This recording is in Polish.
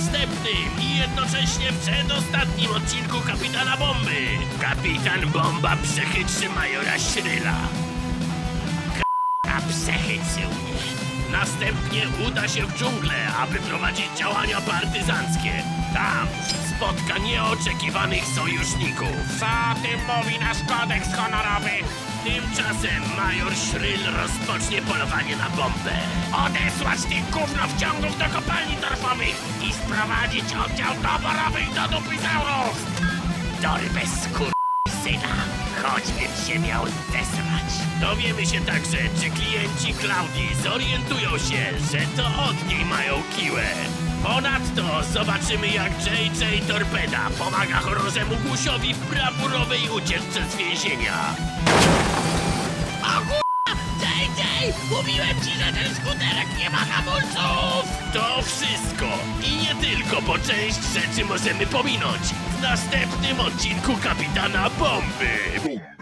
następnym i jednocześnie w przedostatnim odcinku Kapitana Bomby. Kapitan Bomba przechytrzy majora Shryla. A przechytrzył mnie. Następnie uda się w dżunglę, aby prowadzić działania partyzanckie. Tam spotka nieoczekiwanych sojuszników. Co o tym mówi nasz kodeks honorowy? Tymczasem major Shryl rozpocznie polowanie na bombę. Odesłać tych gównowciągów do kopalni torfowych i sprowadzić oddział doborowych do dupizaurów! Dorwę syna, choćbym się miał zesrać. Dowiemy się także, czy klienci Klaudii zorientują się, że to od niej mają kiłę. Ponadto zobaczymy, jak JJ Torpeda pomaga chorążemu Gusiowi w brawurowej ucieczce z więzienia. O kurwa! JJ! Mówiłem ci, że ten skuterek nie ma hamulców! To wszystko i tylko, bo część rzeczy możemy pominąć w następnym odcinku Kapitana Bomby.